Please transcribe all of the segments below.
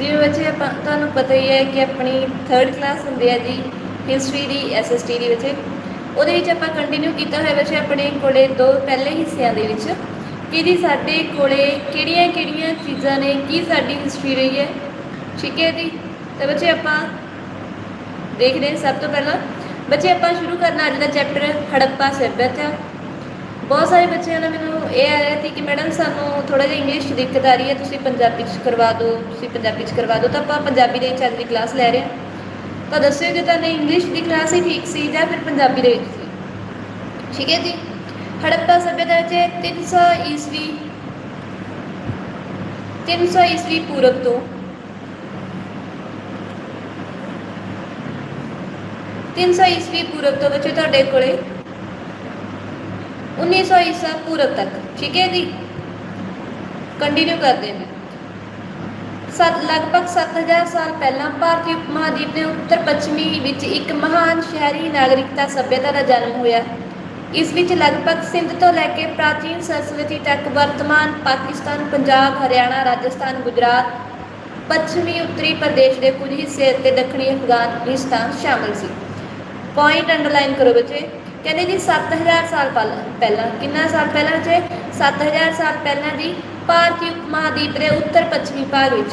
ਜਿਵੇਂ ਬੱਚੇ ਆਪਾਂ ਤੁਹਾਨੂੰ ਪਤਾ ਹੀ ਹੈ ਕਿ ਆਪਣੀ 3rd ਕਲਾਸ ਹੁੰਦੀ ਹੈ ਜੀ ਹਿਸਟਰੀ ਦੀ ਐਸਐਸਟੀ ਦੀ ਵਿੱਚ। ਉਹਦੇ ਵਿੱਚ ਆਪਾਂ ਕੰਟੀਨਿਊ ਕੀਤਾ ਹੋਇਆ ਬੱਚੇ ਆਪਣੇ ਕੋਲੇ ਦੋ ਪਹਿਲੇ ਹਿੱਸਿਆਂ ਦੇ ਵਿੱਚ ਕਿ ਜੀ ਸਾਡੇ ਕੋਲੇ ਕਿਹੜੀਆਂ ਕਿਹੜੀਆਂ ਚੀਜ਼ਾਂ ਨੇ, ਕੀ ਸਾਡੀ ਹਿਸਟਰੀ ਰਹੀ ਹੈ। ਠੀਕ ਹੈ ਜੀ? ਤੇ ਬੱਚੇ ਆਪਾਂ ਦੇਖਦੇ ਹਾਂ ਸਭ ਤੋਂ ਪਹਿਲਾਂ। ਬੱਚੇ ਆਪਾਂ ਸ਼ੁਰੂ ਕਰਨਾ ਅੱਜ ਦਾ ਚੈਪਟਰ ਹੜੱਪਾ ਸੱਭਿਅਤਾ ਬਹੁਤ ਸਾਰੇ ਬੱਚਿਆਂ ਨੇ ਮੈਨੂੰ ਇਹ ਆ ਰਿਹਾ ਸੀ ਕਿ ਮੈਡਮ, ਸਾਨੂੰ ਥੋੜਾ ਜਿਹਾ ਇੰਗਲਿਸ਼ 'ਚ ਦਿੱਕਤ ਆ ਰਹੀ ਹੈ, ਤੁਸੀਂ ਪੰਜਾਬੀ 'ਚ ਕਰਵਾ ਦਿਓ, ਤੁਸੀਂ ਪੰਜਾਬੀ 'ਚ ਕਰਵਾ ਦਿਓ, ਤਾਂ ਆਪਾਂ ਪੰਜਾਬੀ ਦੇ ਵਿੱਚ ਅੱਜ ਦੀ ਕਲਾਸ ਲੈ ਰਹੇ ਹਾਂ। ਤਾਂ ਦੱਸਿਓ ਕਿ ਤੁਹਾਨੂੰ ਇੰਗਲਿਸ਼ ਦੀ ਕਲਾਸ ਹੀ ਠੀਕ ਸੀ ਜਾਂ ਫਿਰ ਪੰਜਾਬੀ ਦੇ ਵਿੱਚ ਸੀ। ਠੀਕ ਹੈ ਜੀ? ਹੜੱਪਾ ਸੱਭਿਅਤਾ ਵਿੱਚ 300 ਈਸਵੀ 300 ਈਸਵੀ ਪੂਰਬ ਤੋਂ 300 ਈਸਵੀ ਪੂਰਬ ਤੋਂ ਬੱਚੇ ਤੁਹਾਡੇ ਕੋਲੇ 1900 ਈਸਾ ਪੂਰਬ ਤੱਕ, ਠੀਕ ਹੈ ਜੀ? ਕੰਟੀਨਿਊ ਕਰਦੇ ਹਾਂ। ਸਤ, ਲਗਭਗ 7000 ਸਾਲ ਪਹਿਲਾਂ ਭਾਰਤੀ ਉਪ ਮਹਾਦੀਪ ਦੇ ਉੱਤਰ ਪੱਛਮੀ ਵਿੱਚ ਇੱਕ ਮਹਾਨ ਸ਼ਹਿਰੀ ਨਾਗਰਿਕਤਾ ਸਭਿਅਤਾ ਦਾ ਜਨਮ ਹੋਇਆ। ਇਸ ਵਿੱਚ ਲਗਭਗ ਸਿੰਧ ਤੋਂ ਲੈ ਕੇ ਪ੍ਰਾਚੀਨ ਸਰਸਵਤੀ ਤੱਕ ਵਰਤਮਾਨ ਪਾਕਿਸਤਾਨ, ਪੰਜਾਬ, ਹਰਿਆਣਾ, ਰਾਜਸਥਾਨ, ਗੁਜਰਾਤ, ਪੱਛਮੀ ਉੱਤਰੀ ਪ੍ਰਦੇਸ਼ ਦੇ ਕੁਝ ਹਿੱਸੇ ਅਤੇ ਦੱਖਣੀ ਅਫਗਾਨਿਸਤਾਨ ਸ਼ਾਮਲ ਸੀ। ਪੁਆਇੰਟ ਅੰਡਰਲਾਈਨ ਕਰੋ ਬੱਚੇ। ਕਹਿੰਦੇ ਜੀ 7000 ਸਾਲ ਪਹਿਲਾਂ ਪਹਿਲਾਂ, ਕਿੰਨਾ ਸਾਲ ਪਹਿਲਾਂ ਬੱਚੇ 7000 ਸਾਲ ਪਹਿਲਾਂ ਦੀ ਭਾਰਤੀ ਉਪ ਮਹਾਦੀਪ ਦੇ ਉੱਤਰ ਪੱਛਮੀ ਭਾਗ ਵਿੱਚ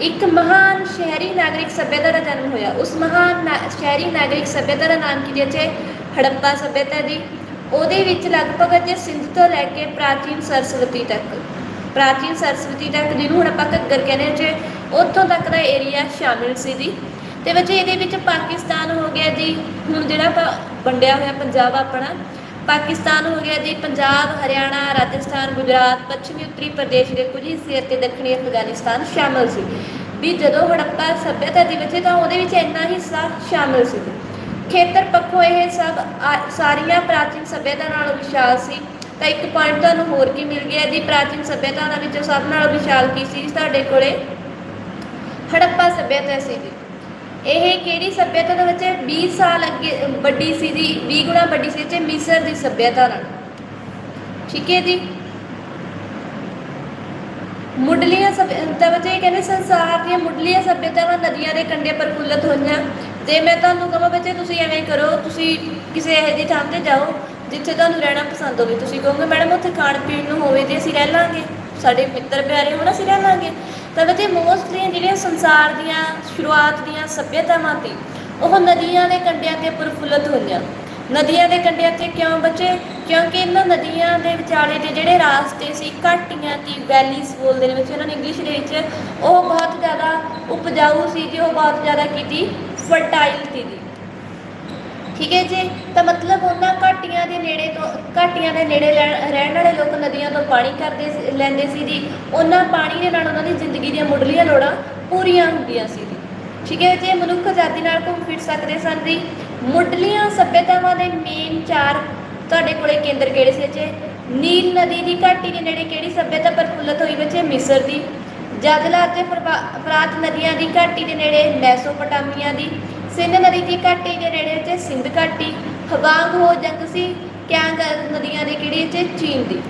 ਇੱਕ ਮਹਾਨ ਸ਼ਹਿਰੀ ਨਾਗਰਿਕ ਸਭਿਅਤਾ ਦਾ ਜਨਮ ਹੋਇਆ। ਉਸ ਮਹਾਨ ਨਾ- ਸ਼ਹਿਰੀ ਨਾਗਰਿਕ ਸਭਿਅਤਾ ਦਾ ਨਾਮ ਕੀ ਜੇ? ਹੜੱਪਾ ਸਭਿਅਤਾ ਦੀ ਉਹਦੇ ਵਿੱਚ ਲਗਭਗ ਜੇ ਸਿੰਧ ਤੋਂ ਲੈ ਕੇ ਪ੍ਰਾਚੀਨ ਸਰਸਵਤੀ ਤੱਕ, ਪ੍ਰਾਚੀਨ ਸਰਸਵਤੀ ਤੱਕ ਜਿਹਨੂੰ ਹੁਣ ਆਪਾਂ ਘੱਗਰ ਕਹਿੰਦੇ ਹਾਂ ਜੇ, ਉੱਥੋਂ ਤੱਕ ਦਾ ਏਰੀਆ ਸ਼ਾਮਿਲ ਸੀ ਜੀ। ਤੇ ਬੱਚੇ ਇਹਦੇ ਵਿੱਚ ਪਾਕਿਸਤਾਨ ਹੋ ਗਿਆ ਜੀ। ਹੁਣ ਜਿਹੜਾ ਆਪਾਂ ਵੰਡਿਆ ਹੋਇਆ ਪੰਜਾਬ ਆਪਣਾ, ਪਾਕਿਸਤਾਨ ਹੋ ਗਿਆ ਜੀ, ਪੰਜਾਬ, ਹਰਿਆਣਾ, ਰਾਜਸਥਾਨ, ਗੁਜਰਾਤ, ਪੱਛਮੀ ਉੱਤਰੀ ਪ੍ਰਦੇਸ਼ ਦੇ ਕੁਝ ਹਿੱਸੇ ਅਤੇ ਦੱਖਣੀ ਅਫਗਾਨਿਸਤਾਨ ਸ਼ਾਮਲ ਸੀ। ਵੀ ਜਦੋਂ ਹੜੱਪਾ ਸਭਿਅਤਾ ਦੀ ਵਿੱਚ ਤਾਂ ਉਹਦੇ ਵਿੱਚ ਇੰਨਾ ਹਿੱਸਾ ਸ਼ਾਮਲ ਸੀ। ਖੇਤਰ ਪੱਖੋਂ ਇਹ ਸਭ ਆ- ਸਾਰੀਆਂ ਪ੍ਰਾਚੀਨ ਸਭਿਅਤਾ ਨਾਲੋਂ ਵਿਸ਼ਾਲ ਸੀ। ਤਾਂ ਇੱਕ ਪੁਆਇੰਟ ਤੁਹਾਨੂੰ ਹੋਰ ਕੀ ਮਿਲ ਗਿਆ ਜੀ? ਪ੍ਰਾਚੀਨ ਸਭਿਅਤਾ ਦੇ ਵਿੱਚੋਂ ਸਭ ਨਾਲੋਂ ਵਿਸ਼ਾਲ ਕੀ ਸੀ? ਤੁਹਾਡੇ ਕੋਲੇ ਹੜੱਪਾ ਸਭਿਅਤਾ ਸੀ ਜੀ। ਇਹ ਕਿਹੜੀ ਸੱਭਿਅਤਾ ਦੇ ਵਿੱਚ 20 ਸਾਲ ਅੱਗੇ, ਵੱਡੀ ਸੀ ਜੀ 20 ਗੁਣਾ ਵੱਡੀ ਸੀ ਤੇ ਮਿਸਰ ਦੀ ਸੱਭਿਅਤਾ ਨਾਲ। ਠੀਕ ਹੈ ਜੀ? ਮੁੱਢਲੀਆਂ ਸਭਿਅਤਾ ਵਿੱਚ ਇਹ ਕਹਿੰਦੇ ਸੰਸਾਰ ਦੀਆਂ ਮੁੱਢਲੀਆਂ ਸਭਿਅਤਾਵਾਂ ਨਦੀਆਂ ਦੇ ਕੰਢੇ ਪ੍ਰਫੁੱਲਤ ਹੋਈਆਂ। ਤੇ ਮੈਂ ਤੁਹਾਨੂੰ ਕਹਾਂ ਬੱਚੇ, ਤੁਸੀਂ ਐਵੇਂ ਕਰੋ, ਤੁਸੀਂ ਕਿਸੇ ਇਹੋ ਜਿਹੀ ਥਾਂ ਤੇ ਜਾਓ ਜਿੱਥੇ ਤੁਹਾਨੂੰ ਰਹਿਣਾ ਪਸੰਦ ਹੋਵੇ। ਤੁਸੀਂ ਕਹੋਗੇ, ਮੈਡਮ, ਉੱਥੇ ਖਾਣ ਪੀਣ ਨੂੰ ਹੋਵੇ ਤੇ ਅਸੀਂ ਰਹਿ ਲਾਂਗੇ। ਸਾਡੇ ਮਿੱਤਰ ਪਿਆਰੇ ਹੋਣਾ ਅਸੀਂ ਰਹਿ ਲਾਂਗੇ ਤਾਂ ਬੱਚੇ ਮੋਸਟਲੀ ਜਿਹੜੀਆਂ ਸੰਸਾਰ ਦੀਆਂ ਸ਼ੁਰੂਆਤ ਦੀਆਂ ਸਭਿਅਤਾਵਾਂ ਤੇ, ਉਹ ਨਦੀਆਂ ਦੇ ਕੰਢਿਆਂ ਤੇ ਪ੍ਰਫੁੱਲਤ ਹੋਈਆਂ। ਨਦੀਆਂ ਦੇ ਕੰਢਿਆਂ ਤੇ ਕਿਉਂ ਬੱਚੇ? ਕਿਉਂਕਿ ਇਹਨਾਂ ਨਦੀਆਂ ਦੇ ਵਿਚਾਲੇ ਦੇ ਜਿਹੜੇ ਰਾਸਤੇ ਸੀ, ਘਾਟੀਆਂ ਦੀ ਵੈਲੀਜ਼ ਬੋਲਦੇ ਨੇ ਬੱਚੇ ਇਹਨਾਂ ਨੇ ਇੰਗਲਿਸ਼ ਦੇ ਵਿੱਚ, ਉਹ ਬਹੁਤ ਜ਼ਿਆਦਾ ਉਪਜਾਊ ਸੀ ਜੀ ਉਹ ਬਹੁਤ ਜ਼ਿਆਦਾ ਕੀਤੀ ਫਰਟਾਈਲ ਸੀ। ਜੀ ਠੀਕ ਹੈ ਜੀ? ਤਾਂ ਮਤਲਬ ਉਹਨਾਂ ਘਾਟੀਆਂ ਦੇ ਨੇੜੇ ਤੋਂ, ਘਾਟੀਆਂ ਦੇ ਨੇੜੇ ਰਹਿ- ਰਹਿਣ ਵਾਲੇ ਲੋਕ ਨਦੀਆਂ ਤੋਂ ਪਾਣੀ ਕਰਦੇ ਸੀ- ਲੈਂਦੇ ਸੀ ਜੀ। ਉਹਨਾਂ ਪਾਣੀ ਦੇ ਨਾਲ ਉਹਨਾਂ ਦੀ ਜ਼ਿੰਦਗੀ ਦੀਆਂ ਮੁੱਢਲੀਆਂ ਲੋੜਾਂ ਪੂਰੀਆਂ ਹੁੰਦੀਆਂ ਸੀ ਜੀ। ਠੀਕ ਹੈ ਜੀ? ਮਨੁੱਖ ਆਜ਼ਾਦੀ ਨਾਲ ਘੁੰਮ ਫਿਰ ਸਕਦੇ ਸਨ ਜੀ। ਮੁੱਢਲੀਆਂ ਸਭਿਅਤਾਵਾਂ ਦੇ ਮੇਨ ਚਾਰ ਤੁਹਾਡੇ ਕੋਲੇ ਕੇਂਦਰ ਕਿਹੜੇ ਸੀ ਬੱਚੇ ਨੀਲ ਨਦੀ ਦੀ ਘਾਟੀ ਦੇ ਨੇੜੇ ਕਿਹੜੀ ਸਭਿਅਤਾ ਪ੍ਰਫੁੱਲਤ ਹੋਈ ਬੱਚੇ? ਮਿਸਰ ਦੀ। ਜਦਲਾ ਅਤੇ ਫਰਵਾ- ਫਰਾਤ ਨਦੀਆਂ ਦੀ ਘਾਟੀ ਦੇ ਨੇੜੇ ਮੈਸੋਪੋਟਾਮੀਆ ਦੀ। ਸਿੰਧ ਨਦੀ ਦੀ ਘਾਟੀ ਦੇ ਨੇੜੇ ਤੇ ਸਿੰਧ ਘਾਟੀ ਹਵਾਂਗ ਹੋ ਜੰਗ ਸੀ ਕਰ ਨਦੀਆਂ ਦੇ ਕਿਹੜੀ ਤੇ ਚੀਨ ਦੀ।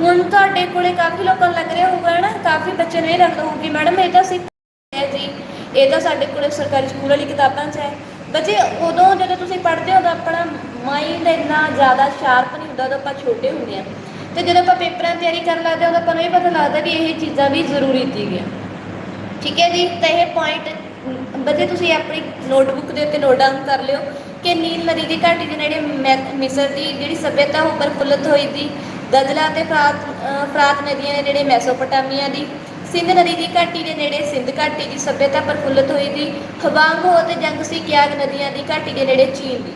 ਹੁਣ ਤੁਹਾਡੇ ਕੋਲੇ ਕਾਫੀ ਲੋਕਾਂ ਨੂੰ ਲੱਗ ਰਿਹਾ ਹੋਊਗਾ ਨਾ ਕਾਫੀ ਬੱਚੇ ਨੇ ਇਹ ਰੱਖਦਾ ਹੋਊ ਮੈਡਮ, ਇਹ ਤਾਂ ਸਿੱਖ ਹੈ ਜੀ। ਇਹ ਤਾਂ ਸਾਡੇ ਕੋਲੇ ਸਰਕਾਰੀ ਸਕੂਲ ਵਾਲੀ ਕਿਤਾਬਾਂ 'ਚ ਹੈ। ਬੱਚੇ, ਉਦੋਂ ਜਦੋਂ ਤੁਸੀਂ ਪੜ੍ਹਦੇ ਹੋ ਤਾਂ ਆਪਣਾ ਮਾਈਂਡ ਇੰਨਾ ਜ਼ਿਆਦਾ ਸ਼ਾਰਪ ਨਹੀਂ ਹੁੰਦਾ ਜਦੋਂ ਆਪਾਂ ਛੋਟੇ ਹੁੰਦੇ ਆ ਤੇ ਜਦੋਂ ਆਪਾਂ ਪੇਪਰਾਂ ਦੀ ਤਿਆਰੀ ਕਰਨ ਲੱਗਦੇ ਹਾਂ ਤਾਂ ਆਪਾਂ ਨੂੰ ਇਹ ਪਤਾ ਲੱਗਦਾ ਵੀ ਇਹ ਚੀਜ਼ਾਂ ਵੀ ਜ਼ਰੂਰੀ ਸੀਗੀਆਂ। ਠੀਕ ਹੈ ਜੀ? ਤਾਂ ਇਹ ਪੁਆਇੰਟ ਬੱਚੇ, ਤੁਸੀਂ ਆਪਣੀ ਨੋਟਬੁੱਕ ਦੇ ਉੱਤੇ ਨੋਟ ਡਾਊਨ ਕਰ ਲਿਓ ਕਿ ਨੀਲ ਨਦੀ ਦੀ ਘਾਟੀ ਦੇ ਨੇੜੇ ਮੈ- ਮਿਸਰ ਦੀ ਜਿਹੜੀ ਸਭਿਅਤਾ ਉਹ ਪ੍ਰਫੁੱਲਤ ਹੋਈ ਦੀ। ਦਜਲਾ ਤੇ ਫਰਾਤ ਫਰਾਤ ਨਦੀਆਂ ਦੇ ਨੇੜੇ, ਮੈਸੋਪੋਟਾਮੀਆ ਦੀ। ਸਿੰਧ ਨਦੀ ਦੀ ਘਾਟੀ ਦੇ ਨੇੜੇ, ਸਿੰਧ ਘਾਟੀ ਦੀ ਸਭਿਅਤਾ ਪ੍ਰਫੁੱਲਤ ਹੋਈ ਦੀ। ਹਵਾਂਗ ਹੋ ਤੇ ਜੰਗ ਸੀ ਕਿਆਗ ਨਦੀਆਂ ਦੀ ਘਾਟੀ ਦੇ ਨੇੜੇ ਚੀਨ ਦੀ।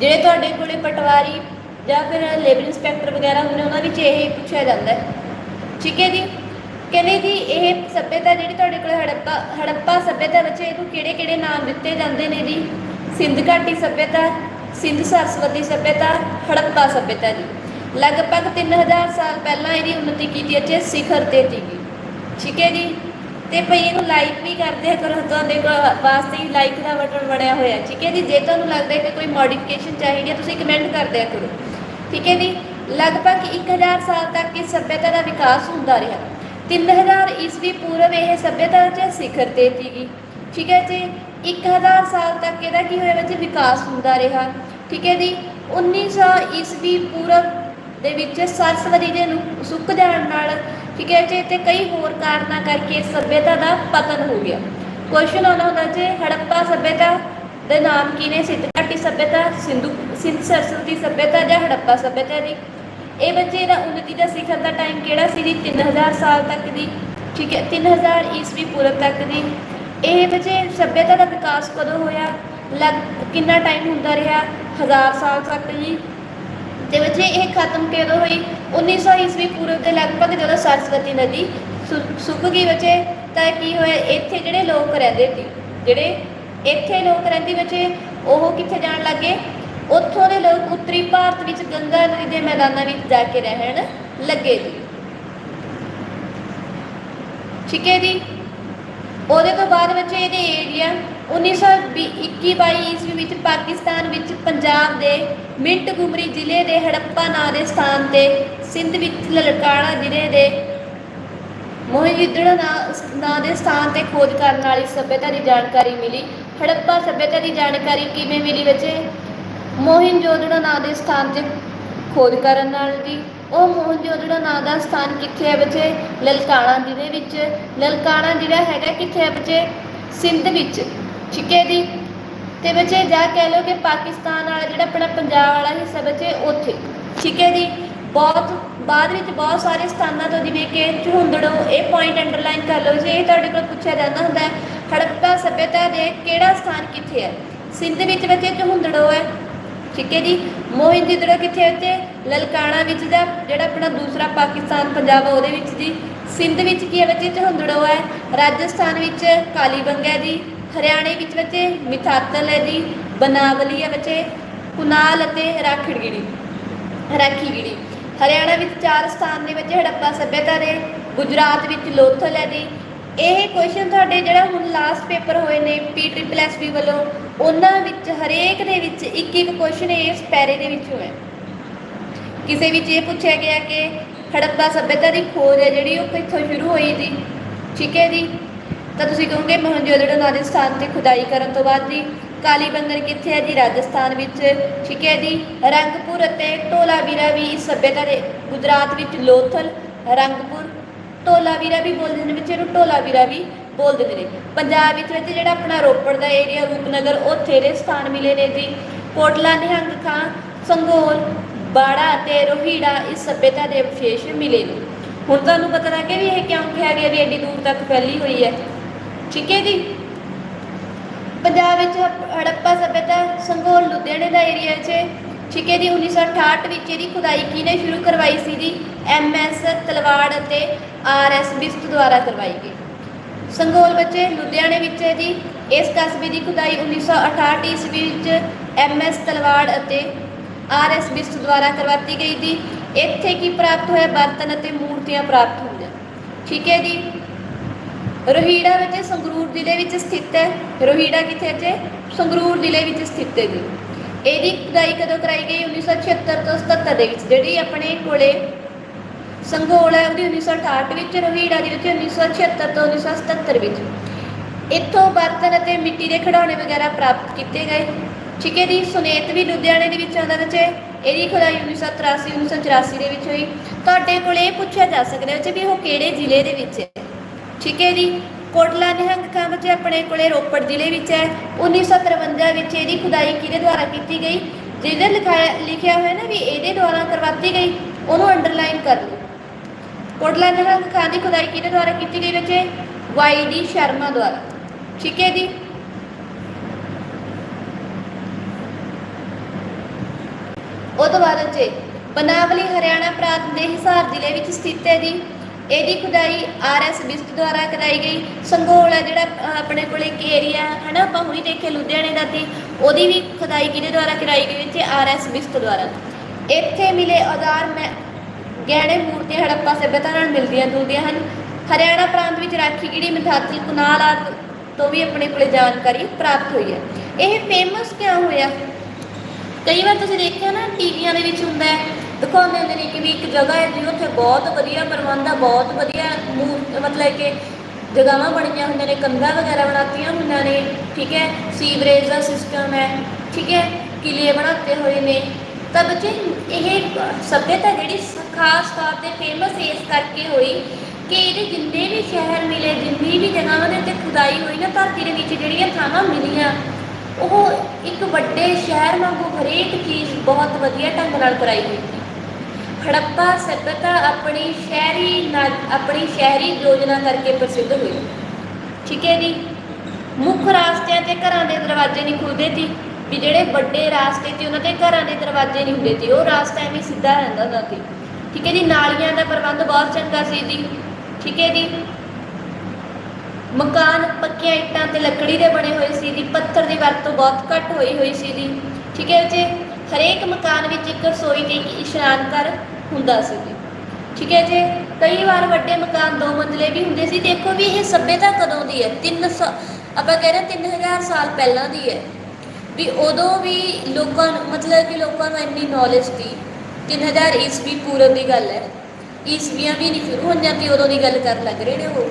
ਜਿਹੜੇ ਤੁਹਾਡੇ ਕੋਲੇ ਪਟਵਾਰੀ ਜਾਂ ਫਿਰ ਲੇਬਰ ਇੰਸਪੈਕਟਰ ਵਗੈਰਾ ਹੁੰਦੇ, ਉਹਨਾਂ ਵਿੱਚ ਇਹ ਪੁੱਛਿਆ ਜਾਂਦਾ ਹੈ। ਠੀਕ ਹੈ ਜੀ? ਕਹਿੰਦੇ ਜੀ, ਇਹ ਸੱਭਿਅਤਾ ਜਿਹੜੀ ਤੁਹਾਡੇ ਕੋਲ ਹੜੱਪਾ ਹੜੱਪਾ ਸੱਭਿਅਤਾ ਵਿੱਚ ਇਹਨੂੰ ਕਿਹੜੇ ਕਿਹੜੇ ਨਾਮ ਦਿੱਤੇ ਜਾਂਦੇ ਨੇ ਜੀ? ਸਿੰਧ ਘਾਟੀ ਸੱਭਿਅਤਾ, ਸਿੰਧ ਸਰਸਵਤੀ ਸੱਭਿਅਤਾ, ਹੜੱਪਾ ਸੱਭਿਅਤਾ ਜੀ। ਲਗਭਗ 3000 ਸਾਲ ਪਹਿਲਾਂ ਇਹਦੀ ਉન્નਤੀ ਕੀਤੀ ਅਤੇ ਸਿਖਰ ਤੇ ਸੀਗੀ। ਠੀਕ ਹੈ ਜੀ? ਤੇ ਭਈ ਇਹਨੂੰ ਲਾਈਕ ਵੀ ਕਰਦੇ ਕਰੋ ਤੁਹਾਡੇ ਕੋਲ ਵਾਸਤੇ ਹੀ ਲਾਈਕ ਦਾ ਬਟਨ ਬਣਿਆ ਹੋਇਆ। ਠੀਕ ਹੈ ਜੀ? ਜੇ ਤੁਹਾਨੂੰ ਲੱਗਦਾ ਹੈ ਕਿ ਕੋਈ ਮੋਡੀਫਿਕੇਸ਼ਨ ਚਾਹੀਦੀ ਹੈ, ਤੁਸੀਂ ਕਮੈਂਟ ਕਰ ਦਿਆ ਕਰੋ। ਠੀਕ ਹੈ ਜੀ? ਲਗਭਗ 1000 ਸਾਲ ਤੱਕ ਇਸ ਸੱਭਿਅਤਾ ਦਾ ਵਿਕਾਸ ਹੁੰਦਾ ਰਿਹਾ। 3000 ਈਸਵੀ ਪੂਰਵ ਇਹ ਸਭਿਅਤਾ ਚ ਸਿਖਰ ਤੇ ਸੀਗੀ। ਠੀਕ ਹੈ ਜੀ? 1000 ਸਾਲ ਤੱਕ ਇਹਦਾ ਕੀ ਹੋਇਆ ਬੱਚੇ ਵਿਕਾਸ ਹੁੰਦਾ ਰਿਹਾ। ਠੀਕ ਹੈ ਜੀ? 1900 ਈਸਵੀ ਪੂਰਵ ਦੇ ਵਿੱਚ ਸਰਸਵਤੀ ਦੇ ਨੂੰ ਸੁੱਕ ਜਾਣ ਨਾਲ, ਠੀਕ ਹੈ ਜੀ, ਤੇ ਕਈ ਹੋਰ ਕਾਰਨਾਂ ਕਰਕੇ ਇਸ ਸਭਿਅਤਾ ਦਾ ਪਤਨ ਹੋ ਗਿਆ। ਕੁਐਸਚਨ ਆਉਣਾ ਹੁੰਦਾ ਜੀ, ਹੜੱਪਾ ਸਭਿਅਤਾ ਦੇ ਨਾਮ ਕੀ ਨੇ? ਸਿੰਧ ਘਾਟੀ ਸਭਿਅਤਾ, ਸਿੰਧੂ, ਸਿੰਧ ਸਰਸਵਤੀ ਸਭਿਅਤਾ ਜਾਂ ਹੜੱਪਾ ਸਭਿਅਤਾ ਦੀ ਇਹ ਬੱਚੇ ਦਾ ਉન્નਤੀ ਦਾ ਸਿਖਰ ਦਾ ਟਾਈਮ ਕਿਹੜਾ ਸੀ ਜੀ? 3000 ਸਾਲ ਤੱਕ ਦੀ, ਠੀਕ ਹੈ 3000 ਈਸਵੀ ਪੂਰਬ ਤੱਕ ਦੀ। ਇਹ ਬੱਚੇ ਸਭਿਅਤਾ ਦਾ ਵਿਕਾਸ ਕਦੋਂ ਹੋਇਆ? ਲਗ, ਕਿੰਨਾ ਟਾਈਮ ਹੁੰਦਾ ਰਿਹਾ? ਹਜ਼ਾਰ ਸਾਲ ਤੱਕ ਜੀ। ਤੇ ਬੱਚੇ, ਇਹ ਖਤਮ ਕਦੋਂ ਹੋਈ? 1900 ਈਸਵੀ ਪੂਰਬ ਦੇ ਲਗਭਗ ਜਦੋਂ ਸਰਸਵਤੀ ਨਦੀ ਸੁ- ਸੁੱਕ ਗਈ ਬੱਚੇ, ਤਾਂ ਕੀ ਹੋਇਆ? ਇੱਥੇ ਜਿਹੜੇ ਲੋਕ ਰਹਿੰਦੇ ਸੀ, ਜਿਹੜੇ ਇੱਥੇ ਲੋਕ ਰਹਿੰਦੇ ਬੱਚੇ, ਉਹ ਕਿੱਥੇ ਜਾਣ ਲੱਗੇ? ਉੱਥੋਂ ਦੇ ਲੋਕ ਉੱਤਰੀ ਭਾਰਤ ਵਿੱਚ ਗੰਗਾ ਨਦੀ ਦੇ ਮੈਦਾਨਾਂ ਵਿੱਚ ਜਾ ਕੇ ਰਹਿਣ ਲੱਗੇ ਜੀ। ਠੀਕ ਹੈ ਜੀ। ਉਹਦੇ ਤੋਂ ਬਾਅਦ ਬੱਚੇ ਇਹਦੇ ਏਰੀਆ 1921 ਈਸਵੀ ਵਿੱਚ ਪਾਕਿਸਤਾਨ ਵਿੱਚ ਪੰਜਾਬ ਦੇ ਮਿੰਟ ਗੁਮਰੀ ਜ਼ਿਲ੍ਹੇ ਦੇ ਹੜੱਪਾ ਨਾਂ ਦੇ ਸਥਾਨ ਤੇ ਸਿੰਧ ਵਿੱਚ ਲਲਕਾਣਾ ਜ਼ਿਲ੍ਹੇ ਦੇ ਮੋਹਿੰਜੋਦੜੋ ਨਾਂ ਨਾਂ ਦੇ ਸਥਾਨ ਤੇ ਖੋਜ ਕਰਨ ਵਾਲੀ ਸਭਿਅਤਾ ਦੀ ਜਾਣਕਾਰੀ ਮਿਲੀ। ਹੜੱਪਾ ਸਭਿਅਤਾ ਦੀ ਜਾਣਕਾਰੀ ਕਿਵੇਂ ਮਿਲੀ ਬੱਚੇ? ਮੋਹਿੰਜੋਦੜੋ ਨਾਂ ਦੇ ਸਥਾਨ ਤੇ ਖੋਜ ਕਰਨ ਨਾਲ ਜੀ, ਉਹ ਮੋਹਿੰਜੋਦੜੋ ਨਾਂ ਦਾ ਸਥਾਨ ਕਿੱਥੇ ਹੈ ਬੱਚੇ? ਲਲਕਾਣਾ ਜ਼ਿਲ੍ਹੇ ਵਿੱਚ। ਲਲਕਾਣਾ ਜਿਹੜਾ ਹੈਗਾ ਕਿੱਥੇ ਹੈ ਬੱਚੇ? ਸਿੰਧ ਵਿੱਚ। ਠੀਕ ਹੈ ਜੀ? ਤੇ ਬੱਚੇ ਜਾ ਕਹਿ ਲਓ ਕਿ ਪਾਕਿਸਤਾਨ ਵਾਲਾ ਜਿਹੜਾ ਆਪਣਾ ਪੰਜਾਬ ਵਾਲਾ ਹਿੱਸਾ ਬੱਚੇ, ਉੱਥੇ। ਠੀਕ ਹੈ ਜੀ? ਬਹੁਤ, ਬਾਅਦ ਵਿੱਚ ਬਹੁਤ ਸਾਰੇ ਸਥਾਨਾਂ ਤੋਂ ਜਿਵੇਂ ਕਿ ਝੁੰਦੜੋ ਇਹ ਪੁਆਇੰਟ ਅੰਡਰਲਾਈਨ ਕਰ ਲਓ ਜੇ, ਇਹ ਤੁਹਾਡੇ ਕੋਲ ਪੁੱਛਿਆ ਜਾਂਦਾ ਹੁੰਦਾ ਹੈ, ਹੜੱਪਾ ਸਭਿਅਤਾ ਦੇ ਕਿਹੜਾ ਸਥਾਨ ਕਿੱਥੇ ਹੈ? ਸਿੰਧ ਵਿੱਚ ਬੱਚੇ ਝੁੰਦੜੋ ਹੈ। ਠੀਕ ਹੈ ਜੀ ਮੋਹਿੰਜੋਦੜੋ ਕਿੱਥੇ ਹੈ ਤੇ ਲਲਕਾਣਾ ਵਿੱਚ ਦਾ, ਜਿਹੜਾ ਆਪਣਾ ਦੂਸਰਾ ਪਾਕਿਸਤਾਨ, ਪੰਜਾਬ ਆ, ਉਹਦੇ ਵਿੱਚ ਜੀ। ਸਿੰਧ ਵਿੱਚ ਕੀ ਹੈ ਬੱਚੇ? ਝੁੰਦੜੋ ਹੈ ਰਾਜਸਥਾਨ ਵਿੱਚ ਕਾਲੀਬੰਗ ਹੈ ਜੀ। ਹਰਿਆਣੇ ਵਿੱਚ ਬੱਚੇ ਮਿਥਾਤਲ ਹੈ ਜੀ। ਬਨਾਵਲੀ ਹੈ ਬੱਚੇ। ਕੁਨਾਲ ਅਤੇ ਰਾਖੜਗਿਰੀ। ਰਾਖੀਗਿੜੀ ਹਰਿਆਣਾ ਵਿੱਚ ਚਾਰ ਸਥਾਨ ਦੇ ਬੱਚੇ, ਹੜੱਪਾ ਸੱਭਿਅਤਾ ਦੇ। ਗੁਜਰਾਤ ਵਿੱਚ ਲੋਥਲ ਹੈ ਜੀ। ਇਹ ਕੁਐਸਚਨ ਤੁਹਾਡੇ ਜਿਹੜਾ ਹੁਣ ਲਾਸਟ ਪੇਪਰ ਹੋਏ ਨੇ ਪੀ ਟ੍ਰਿਪਲ ਐਸ ਬੀ ਵੱਲੋਂ, ਉਹਨਾਂ ਵਿੱਚ, ਹਰੇਕ ਦੇ ਵਿੱਚ ਇੱਕ ਇੱਕ ਕੁਐਸਚਨ ਇਸ ਪੈਰੇ ਦੇ ਵਿੱਚ ਹੋਇਆ। ਕਿਸੇ ਵਿੱਚ ਇਹ ਪੁੱਛਿਆ ਗਿਆ ਕਿ ਹੜੱਪਾ ਸਭਿਅਤਾ ਦੀ ਖੋਜ ਹੈ ਜਿਹੜੀ ਉਹ ਕਿੱਥੋਂ ਸ਼ੁਰੂ ਹੋਈ ਜੀ? ਠੀਕ ਹੈ ਜੀ? ਤਾਂ ਤੁਸੀਂ ਕਹੋਗੇ ਮੋਹਨਜੋਦੜੋ ਨਾਂ ਤੇ ਖੁਦਾਈ ਕਰਨ ਤੋਂ ਬਾਅਦ ਜੀ, ਕਾਲੀ ਬੰਦਰ ਕਿੱਥੇ ਹੈ ਜੀ ਰਾਜਸਥਾਨ ਵਿੱਚ? ਠੀਕ ਹੈ ਜੀ? ਰੰਗਪੁਰ ਅਤੇ ਢੋਲਾਵੀਰਾ ਵੀ ਇਸ ਸਭਿਅਤਾ ਦੇ ਗੁਜਰਾਤ ਵਿੱਚ ਲੋਥਲ, ਰੰਗਪੁਰ ਢੋਲਾਵੀਰਾ ਵੀ ਬੋਲਦੇ ਨੇ ਵਿੱਚ ਇਹਨੂੰ ਢੋਲਾਵੀਰਾ ਵੀ ਬੋਲ ਨੇ। ਪੰਜਾਬ ਵਿੱਚ ਵਿੱਚ ਜਿਹੜਾ ਆਪਣਾ ਰੋਪੜ ਦਾ ਏਰੀਆ ਰੂਪਨਗਰ, ਉੱਥੇ ਦੇ ਸਥਾਨ ਮਿਲੇ ਨੇ ਜੀ। ਕੋਟਲਾ, ਨਿਹੰਗ ਖਾਂ, ਸੰਗੋਲ, ਬਾੜਾ ਅਤੇ ਰੋਹੀੜਾ ਇਸ ਸਭਿਅਤਾ ਦੇ ਅਵਸ਼ੇਸ਼ ਮਿਲੇ ਨੇ। ਹੁਣ ਤੁਹਾਨੂੰ ਪਤਾ ਲੱਗ ਗਿਆ ਵੀ ਇਹ ਕਿਉਂ ਕਿਹਾ ਗਿਆ ਵੀ ਐਡੀ ਦੂਰ ਤੱਕ ਫੈਲੀ ਹੋਈ ਹੈ। ਠੀਕ ਹੈ ਜੀ? ਪੰਜਾਬ ਵਿੱਚ ਹੜੱਪਾ ਸਭਿਅਤਾ ਸੰਗੋਲ, ਲੁਧਿਆਣੇ ਦਾ ਏਰੀਆ 'ਚ ਠੀਕ ਹੈ ਜੀ 1968 ਵਿੱਚ ਇਹਦੀ ਖੁਦਾਈ ਕਿਹਨੇ ਸ਼ੁਰੂ ਕਰਵਾਈ ਸੀ ਜੀ? ਐਮਐਸ ਤਲਵਾੜ ਅਤੇ ਆਰ ਆਰਐਸ ਬਿਸਤ ਦੁਆਰਾ ਕਰਵਾਈ ਗਈ। ਸੰਗੋਲ ਬੱਚੇ, ਲੁਧਿਆਣੇ ਵਿੱਚ ਹੈ ਜੀ। ਇਸ ਕਸਬੇ ਦੀ ਖੁਦਾਈ 1968 ਈਸਵੀ ਵਿੱਚ ਐਮਐਸ ਤਲਵਾੜ ਅਤੇ ਆਰ ਆਰਐਸ ਬਿਸਤ ਦੁਆਰਾ ਕਰਵਾਤੀ ਗਈ ਸੀ ਇੱਥੇ ਕੀ ਪ੍ਰਾਪਤ ਹੋਇਆ? ਬਰਤਨ ਅਤੇ ਮੂਰਤੀਆਂ ਪ੍ਰਾਪਤ ਹੋਈਆਂ ਠੀਕ ਹੈ ਜੀ, ਰੋਹੀੜਾ ਵਿੱਚ ਸੰਗਰੂਰ ਜ਼ਿਲ੍ਹੇ ਵਿੱਚ ਸਥਿਤ ਹੈ। ਰੋਹੀੜਾ ਕਿੱਥੇ ਹੈ ਸੰਗਰੂਰ ਜ਼ਿਲ੍ਹੇ ਵਿੱਚ ਸਥਿਤ ਹੈ ਜੀ। ਇਹਦੀ ਖੁਦਾਈ ਕਦੋਂ ਕਰਾਈ ਗਈ? 1976 ਤੋਂ 77 ਦੇ ਵਿੱਚ, ਜਿਹੜੀ ਆਪਣੇ ਕੋਲੇ ਸੰਗੋਲ ਹੈ, ਉਹਦੀ 1968 ਵਿੱਚ, ਰੋਹੀੜਾ ਦੀ ਵਿੱਚ 1976 ਤੋਂ 1977 ਵਿੱਚ। ਇੱਥੋਂ ਬਰਤਨ ਅਤੇ ਮਿੱਟੀ ਦੇ ਖਿਡੌਣੇ ਵਗੈਰਾ ਪ੍ਰਾਪਤ ਕੀਤੇ ਗਏ। ਠੀਕ ਹੈ ਜੀ ਸੁਨੇਤ ਵੀ ਲੁਧਿਆਣੇ ਦੇ ਵਿੱਚ ਆਉਂਦਾ ਬੱਚੇ ਇਹਦੀ ਖੁਦਾਈ 1983 1984 ਦੇ ਵਿੱਚ ਹੋਈ। ਤੁਹਾਡੇ ਕੋਲ ਇਹ ਪੁੱਛਿਆ ਜਾ ਸਕਦਾ ਬੱਚੇ ਵੀ ਉਹ ਕਿਹੜੇ ਜ਼ਿਲ੍ਹੇ ਦੇ ਵਿੱਚ ਹੈ? ਠੀਕ ਹੈ ਜੀ ਕੋਟਲਾ ਨਿਹੰਗ ਖਾਂ ਬੱਚੇ ਆਪਣੇ ਕੋਲੇ ਰੋਪੜ ਜ਼ਿਲ੍ਹੇ ਵਿੱਚ ਹੈ। 1953 ਵਿੱਚ ਇਹਦੀ ਖੁਦਾਈ ਕਿਹਦੇ ਦੁਆਰਾ ਕੀਤੀ ਗਈ? ਜਿਹਦੇ ਲਿਖਾਇਆ ਲਿਖਿਆ ਹੋਇਆ ਨਾ ਵੀ ਇਹਦੇ ਦੁਆਰਾ ਕਰਵਾਤੀ ਗਈ, ਉਹਨੂੰ ਅੰਡਰਲਾਈਨ ਕਰ ਲਓ। ਕੋਟਲਾ ਨਿਹੰਗ ਖਾਂ ਦੀ ਖੁਦਾਈ ਕਿਹਦੇ ਦੁਆਰਾ ਕੀਤੀ ਗਈ ਬੱਚੇ? ਵਾਈ ਡੀ ਸ਼ਰਮਾ ਦੁਆਰਾ। ਠੀਕ ਹੈ ਜੀ? ਉਹ ਤੋਂ ਬਾਅਦ ਚ ਬਨਾਵਲੀ ਹਰਿਆਣਾ ਪ੍ਰਾਂਤ ਦੇ ਹਿਸਾਰ ਜ਼ਿਲ੍ਹੇ ਵਿੱਚ ਸਥਿਤ ਹੈ ਜੀ। ਇਹਦੀ ਖੁਦਾਈ ਆਰ ਐਸ ਬਿਸਟ ਦੁਆਰਾ ਕਰਾਈ ਗਈ। ਸੰਗੋਲ ਹੈ ਜਿਹੜਾ ਆਪਣੇ ਕੋਲ ਇੱਕ ਏਰੀਆ ਹੈ ਨਾ ਆਪਾਂ ਹੁਣੀ ਦੇਖੇ ਲੁਧਿਆਣੇ ਦਾ ਤੇ ਉਹਦੀ ਵੀ ਖੁਦਾਈ ਕਿਹਦੇ ਦੁਆਰਾ ਕਰਾਈ ਗਈ? ਇੱਥੇ ਆਰ ਐਸ ਬਿਸਟ ਦੁਆਰਾ। ਇੱਥੇ ਮਿਲੇ ਔਜ਼ਾਰ ਮੈਂ ਗਹਿਣੇ, ਮੂਰਤੀਆਂ, ਹੜੱਪਾ, ਸਭਿਅਤਾ ਨਾਲ ਮਿਲਦੀਆਂ ਜੁਲਦੀਆਂ ਹਨ। ਹਰਿਆਣਾ ਪ੍ਰਾਂਤ ਵਿੱਚ ਰਾਖੀ ਕਿਹੜੀ ਮਿਥਾਤਲ ਕੁਨਾਲ ਆਦਿ ਤੋਂ ਵੀ ਆਪਣੇ ਕੋਲੇ ਜਾਣਕਾਰੀ ਪ੍ਰਾਪਤ ਹੋਈ ਹੈ। ਇਹ ਫੇਮਸ ਕਿਉਂ ਹੋਇਆ? ਕਈ ਵਾਰ ਤੁਸੀਂ ਦੇਖਿਆ ਨਾ, ਟੀਵੀਆਂ ਦੇ ਵਿੱਚ ਹੁੰਦਾ ਹੈ ਦਿਖਾਉਂਦੇ ਹੁੰਦੇ ਨੇ ਕਿ ਵੀ ਇੱਕ ਜਗ੍ਹਾ ਹੈ ਜੀ ਉੱਥੇ ਬਹੁਤ ਵਧੀਆ ਪ੍ਰਬੰਧ ਆ, ਬਹੁਤ ਵਧੀਆ ਮੂ- ਮਤਲਬ ਕਿ ਜਗ੍ਹਾਵਾਂ ਬਣੀਆਂ ਹੁੰਦੀਆਂ ਨੇ, ਕੰਧਾਂ ਵਗੈਰਾ ਬਣਾਤੀਆਂ ਹੁੰਦੀਆਂ ਨੇ, ਠੀਕ ਹੈ? ਸੀਵਰੇਜ ਦਾ ਸਿਸਟਮ ਹੈ, ਠੀਕ ਹੈ? ਕਿਲੇ ਬਣਾਤੇ ਹੋਏ ਨੇ। ਤਾਂ ਬੱਚੇ, ਇਹ ਸਭਿਅਤਾ ਜਿਹੜੀ ਸ- ਖਾਸ ਤੌਰ ਤੇ ਫੇਮਸ ਇਸ ਕਰਕੇ ਹੋਈ ਕਿ ਇਹਦੇ ਜਿੰਨੇ ਵੀ ਸ਼ਹਿਰ ਮਿਲੇ, ਜਿੰਨੀ ਵੀ ਜਗ੍ਹਾਵਾਂ ਦੇ ਉੱਤੇ ਖੁਦਾਈ ਹੋਈ ਨਾ, ਧਰਤੀ ਦੇ ਵਿੱਚ ਜਿਹੜੀਆਂ ਥਾਵਾਂ ਮਿਲੀਆਂ, ਉਹ ਇੱਕ ਵੱਡੇ ਸ਼ਹਿਰ ਵਾਂਗੂ ਹਰੇਕ ਚੀਜ਼ ਬਹੁਤ ਵਧੀਆ ਢੰਗ ਨਾਲ ਕਰਾਈ ਹੋਈ ਸੀ ਹੜੱਪਾ ਸਭਿਅਤਾ ਆਪਣੀ ਸ਼ਹਿਰੀ ਆਪਣੀ ਸ਼ਹਿਰੀ ਯੋਜਨਾ ਕਰਕੇ ਪ੍ਰਸਿੱਧ ਹੋਈ। ਠੀਕ ਹੈ ਜੀ? ਮੁੱਖ ਰਾਸਤਿਆਂ ਤੇ ਘਰਾਂ ਦੇ ਦਰਵਾਜ਼ੇ ਨਹੀਂ ਖੁੱਲਦੇ ਸੀ। ਵੀ ਜਿਹੜੇ ਵੱਡੇ ਰਾਸਤੇ ਸੀ, ਉਹਨਾਂ ਦੇ ਘਰਾਂ ਦੇ ਦਰਵਾਜ਼ੇ ਨਹੀਂ ਹੁੰਦੇ ਸੀ। ਉਹ ਰਾਸਤਾ ਐਵੇਂ ਸਿੱਧਾ ਰਹਿੰਦਾ ਹੁੰਦਾ ਸੀ। ਠੀਕ ਹੈ ਜੀ? ਨਾਲੀਆਂ ਦਾ ਪ੍ਰਬੰਧ ਬਹੁਤ ਚੰਗਾ ਸੀ ਜੀ। ਠੀਕ ਹੈ ਜੀ? ਮਕਾਨ ਪੱਕੀਆਂ ਇੱਟਾਂ ਤੇ ਲੱਕੜੀ ਦੇ ਬਣੇ ਹੋਏ ਸੀ ਜੀ। ਪੱਥਰ ਦੀ ਵਰਤੋਂ ਬਹੁਤ ਘੱਟ ਹੋਈ ਹੋਈ ਸੀ ਜੀ। ਠੀਕ ਹੈ ਜੀ? ਹਰੇਕ ਮਕਾਨ ਵਿੱਚ ਇੱਕ ਰਸੋਈ ਤੇ ਇੱਕ ਇਸ਼ਨਾਨ ਘਰ ਹੁੰਦਾ ਸੀ ਜੀ। ਠੀਕ ਹੈ ਜੀ? ਕਈ ਵਾਰ ਵੱਡੇ ਮਕਾਨ ਦੋ ਮੰਜ਼ਲੇ ਵੀ ਹੁੰਦੇ ਸੀ। ਦੇਖੋ ਵੀ ਇਹ ਸੱਭਿਅਤਾ ਕਦੋਂ ਦੀ ਹੈ? 300 ਆਪਾਂ ਕਹਿ ਰਹੇ 3000 ਸਾਲ ਪਹਿਲਾਂ ਦੀ ਹੈ। ਵੀ ਉਦੋਂ ਵੀ ਲੋਕਾਂ ਨੂੰ, ਮਤਲਬ ਕਿ ਲੋਕਾਂ ਨੂੰ ਇੰਨੀ ਨੌਲੇਜ ਸੀ। 3000 ਈਸਵੀ ਪੂਰਵ ਦੀ ਗੱਲ ਹੈ। ਈਸਵੀਆਂ ਵੀ ਨਹੀਂ ਸ਼ੁਰੂ ਹੋਈਆਂ ਸੀ ਉਦੋਂ ਦੀ ਗੱਲ ਕਰਨ ਲੱਗ ਰਹੇ ਨੇ ਉਹ।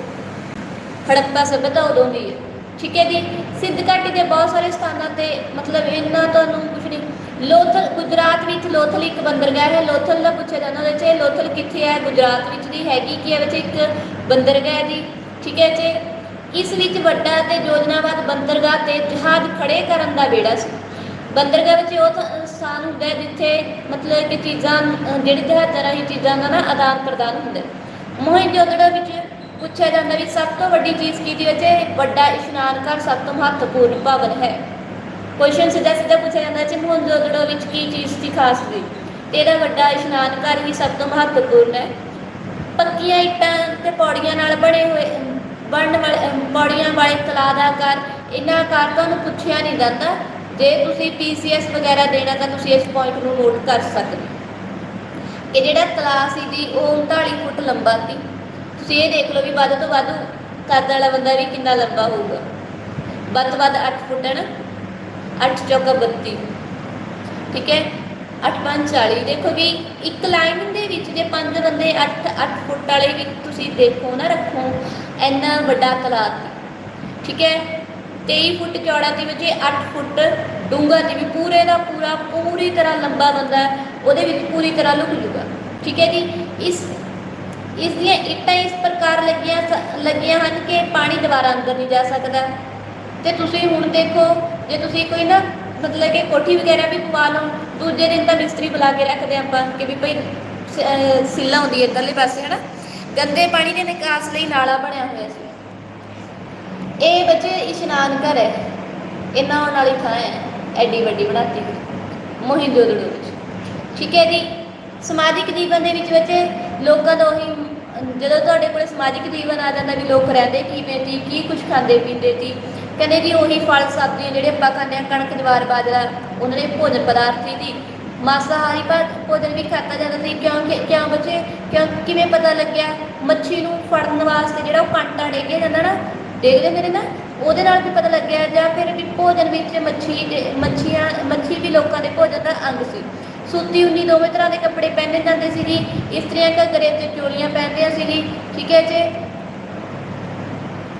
ਹੜੱਪਾ ਸੱਭਿਅਤਾ ਉਦੋਂ ਦੀ ਹੈ। ਠੀਕ ਹੈ ਜੀ? ਸਿੱਧ ਘਾਟੀ ਦੇ ਬਹੁਤ ਸਾਰੇ ਸਥਾਨਾਂ ਤੇ ਮਤਲਬ ਇੰਨਾ ਤੁਹਾਨੂੰ ਕੁਝ ਨਹੀਂ ਲੋਥਲ ਗੁਜਰਾਤ ਵਿੱਚ ਲੋਥਲ ਇੱਕ ਬੰਦਰਗਾਹ ਹੈ। ਲੋਥਲ ਦਾ ਪੁੱਛਿਆ ਜਾਂਦਾ ਉਹਦੇ 'ਚ ਲੋਥਲ ਕਿੱਥੇ ਹੈ? ਗੁਜਰਾਤ ਵਿੱਚ ਦੀ ਹੈਗੀ ਕਿ ਇਹ ਵਿੱਚ ਇੱਕ ਬੰਦਰਗਾਹ ਹੈ ਜੀ ਠੀਕ ਹੈ ਜੀ? ਇਸ ਵਿੱਚ ਵੱਡਾ ਤੇ ਯੋਜਨਾਬੱਧ ਬੰਦਰਗਾਹ ਤੇ ਜਹਾਜ਼ ਖੜੇ ਕਰਨ ਦਾ ਵਿਹੜਾ ਸੀ। ਬੰਦਰਗਾਹ ਵਿੱਚ ਉਹ ਸਥਾਨ ਹੁੰਦਾ ਜਿੱਥੇ ਮਤਲਬ ਕਿ ਚੀਜ਼ਾਂ ਅ, ਜਿਹੜੇ ਜਹਾਜ਼ਾਂ ਰਾਹੀਂ ਚੀਜ਼ਾਂ ਦਾ ਨਾ ਆਦਾਨ ਪ੍ਰਦਾਨ ਹੁੰਦਾ ਹੈ। ਮੋਹਿੰਜੋਦੜੋ ਵਿੱਚ ਪੁੱਛਿਆ ਜਾਂਦਾ ਵੀ ਸਭ ਤੋਂ ਵੱਡੀ ਚੀਜ਼ ਕੀ ਦੀ ਵਿੱਚ ਵੱਡਾ ਇਸ਼ਨਾਨ ਘਰ ਸਭ ਤੋਂ ਮਹੱਤਵਪੂਰਨ ਭਵਨ ਹੈ। ਕੁਐਸਚਨ ਸਿੱਧਾ ਸਿੱਧਾ ਪੁੱਛਿਆ ਜਾਂਦਾ ਹੈ ਮੋਹਿੰਜੋਦੜੋ ਵਿੱਚ ਕੀ ਚੀਜ਼ ਸੀ ਖਾਸ ਸੀ ਤੇ ਇਹਦਾ ਵੱਡਾ ਇਸ਼ਨਾਨ ਘਰ ਹੀ ਸਭ ਤੋਂ ਮਹੱਤਵਪੂਰਨ ਹੈ। ਪੱਕੀਆਂ ਇੱਟਾਂ ਤੇ ਪੌੜੀਆਂ ਨਾਲ ਬਣੇ ਹੋਏ, ਬਣਨ ਵਾਲੇ, ਪੌੜੀਆਂ ਵਾਲੇ ਤਲਾਅ ਦਾ ਆਕਾਰ ਇਹਨਾਂ ਆਕਾਰ ਤੁਹਾਨੂੰ ਪੁੱਛਿਆ ਨਹੀਂ ਜਾਂਦਾ। ਜੇ ਤੁਸੀਂ ਪੀਸੀਐਸ ਵਗੈਰਾ ਦੇਣਾ ਤਾਂ ਤੁਸੀਂ ਇਸ ਪੁਆਇੰਟ ਨੂੰ ਨੋਟ ਕਰ ਸਕਦੇ ਇਹ ਜਿਹੜਾ ਤਲਾਅ ਸੀ ਜੀ, ਉਹ 39 ਫੁੱਟ ਲੰਬਾ ਸੀ। ਤੁਸੀਂ ਇਹ ਦੇਖ ਲਓ ਵੀ ਵੱਧ ਤੋਂ ਵੱਧ ਕੱਦ ਵਾਲਾ ਬੰਦਾ ਵੀ ਕਿੰਨਾ ਲੰਬਾ ਹੋਊਗਾ। ਵੱਧ ਤੋਂ ਵੱਧ 8 ਫੁੱਟ ਹੈ ਨਾ। 8 ਚੌਕਾ 32 ਠੀਕ ਹੈ? 8 5 40 ਦੇਖੋ ਵੀ ਇੱਕ ਲਾਈਨ ਦੇ ਵਿੱਚ ਜੇ ਪੰਜ ਬੰਦੇ 8 8 ਫੁੱਟ ਵਾਲੇ ਵੀ ਤੁਸੀਂ ਦੇਖੋ ਨਾ, ਰੱਖੋ, ਇੰਨਾ ਵੱਡਾ ਤਲਾਬ ਠੀਕ ਹੈ? 23 ਫੁੱਟ ਚੌੜਾ ਦੀ ਵਿੱਚ 8 ਫੁੱਟ ਡੂੰਘਾ ਦੀ ਵੀ ਪੂਰੇ ਦਾ ਪੂਰਾ, ਪੂਰੀ ਤਰ੍ਹਾਂ ਲੰਬਾ ਬੰਦਾ, ਉਹਦੇ ਵਿੱਚ ਪੂਰੀ ਤਰ੍ਹਾਂ ਲੁਕ ਜੂਗਾ। ਠੀਕ ਹੈ ਜੀ? ਇਸ ਇਸ ਦੀਆਂ ਇੱਟਾਂ ਇਸ ਪ੍ਰਕਾਰ ਲੱਗੀਆਂ ਸ- ਲੱਗੀਆਂ ਹਨ ਕਿ ਪਾਣੀ ਦੁਬਾਰਾ ਅੰਦਰ ਨਹੀਂ ਜਾ ਸਕਦਾ। ਤੇ ਤੁਸੀਂ ਹੁਣ ਦੇਖੋ ਜੇ ਤੁਸੀਂ ਕੋਈ ਨਾ ਮਤਲਬ ਕਿ ਕੋਠੀ ਵਗੈਰਾ ਵੀ ਪਵਾ ਲਓ, ਦੂਜੇ ਦਿਨ ਤਾਂ ਮਿਸਤਰੀ ਬੁਲਾ ਕੇ ਰੱਖਦੇ ਆਪਾਂ ਕਿ ਵੀ ਭਈ ਸ- ਅਹ, ਸਿੱਲਾ ਹੁੰਦੀ ਹੈ ਇੱਧਰਲੇ ਪਾਸੇ, ਹਨਾ? ਗੰਦੇ ਪਾਣੀ ਦੇ ਨਿਕਾਸ ਲਈ ਨਾਲਾ ਬਣਿਆ ਹੋਇਆ ਸੀ। ਇਹ ਬੱਚੇ ਇਸ਼ਨਾਨ ਘਰ ਹੈ। ਇਹ ਨਹਾਉਣ ਵਾਲੀ ਥਾਂ ਹੈ, ਐਡੀ ਵੱਡੀ ਬਣਾਤੀ ਹੋਈ। ਮੋਹਿੰਜੋਦੜੋ ਵਿੱਚ। ਠੀਕ ਹੈ ਜੀ। ਸਮਾਜਿਕ ਜੀਵਨ ਦੇ ਵਿੱਚ ਬੱਚੇ, ਲੋਕਾਂ ਦਾ ਉਹੀ, ਜਦੋਂ ਤੁਹਾਡੇ ਕੋਲ ਸਮਾਜਿਕ ਜੀਵਨ ਆ ਜਾਂਦਾ ਵੀ ਲੋਕ ਰਹਿੰਦੇ ਕਿਵੇਂ ਸੀ, ਕੀ ਕੁਝ ਖਾਂਦੇ ਪੀਂਦੇ ਸੀ ਕਹਿੰਦੇ ਜੀ ਉਹੀ ਫਲ ਸਬਜ਼ੀਆਂ ਜਿਹੜੇ ਆਪਾਂ ਖਾਂਦੇ ਹਾਂ, ਕਣਕ, ਜਵਾਰ, ਬਾਜਰਾ, ਉਹਨਾਂ ਨੇ ਭੋਜਨ ਪਦਾਰਥ ਸੀ ਜੀ ਮਾਸਾਹਾਰੀ ਭਾ- ਭੋਜਨ ਵੀ ਖਾਤਾ ਜਾਂਦਾ ਸੀ। ਕਿਉਂਕਿ ਕਿਉਂ ਬੱਚੇ? ਕਿਉਂ, ਕਿਵੇਂ ਪਤਾ ਲੱਗਿਆ? ਮੱਛੀ ਨੂੰ ਫੜਨ ਵਾਸਤੇ ਜਿਹੜਾ ਉਹ ਕਾਂਟਾ ਡੇਗਿਆ ਜਾਂਦਾ ਨਾ ਦੇਖਦੇ ਮੇਰੇ ਨਾ ਉਹਦੇ ਨਾਲ ਵੀ ਪਤਾ ਲੱਗਿਆ ਜਾਂ ਫਿਰ ਵੀ ਭੋਜਨ ਵਿੱਚ ਮੱਛੀ ਮੱਛੀਆਂ, ਮੱਛੀ ਵੀ ਲੋਕਾਂ ਦੇ ਭੋਜਨ ਦਾ ਅੰਗ ਸੀ। ਸੂਤੀ ਉਨੀ ਦੋਵੇਂ ਤਰ੍ਹਾਂ ਦੇ ਕੱਪੜੇ ਪਹਿਨੇ ਜਾਂਦੇ ਸੀ ਜੀ। ਇਸਤਰੀਆਂ ਘੱਗਰੇ ਤੇ ਚੋਲੀਆਂ ਪਹਿਨਦੀਆਂ ਸੀ ਜੀ। ਠੀਕ ਹੈ ਜੀ?